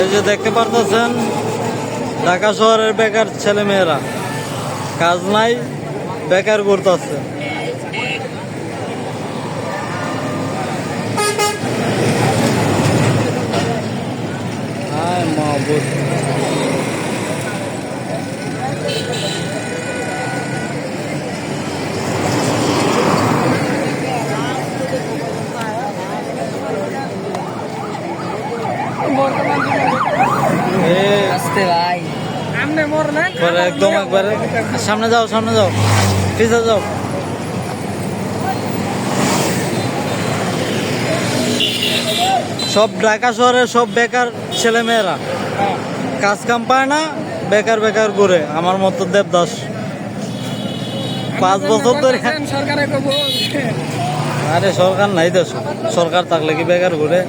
এই যে দেখতে পারতেছেন ঢাকা শহরের বেকার ছেলেমেয়েরা। কাজ নাই বেকার করতেছে হায় আসতে ভাই। আমনে মোর না পরে একদম একবারে। সামনে যাও সামনে যাও। পিছে যাও। সব ঢাকা শহরে সব বেকার ছেলে মেয়েরা কাজ কাম পায় না বেকার বেকার করে আমার মতো দেবদাস। পাঁচ বছর ধরে আরে সরকার নাই দেশ সরকার থাকলে কি বেকার ঘুরে?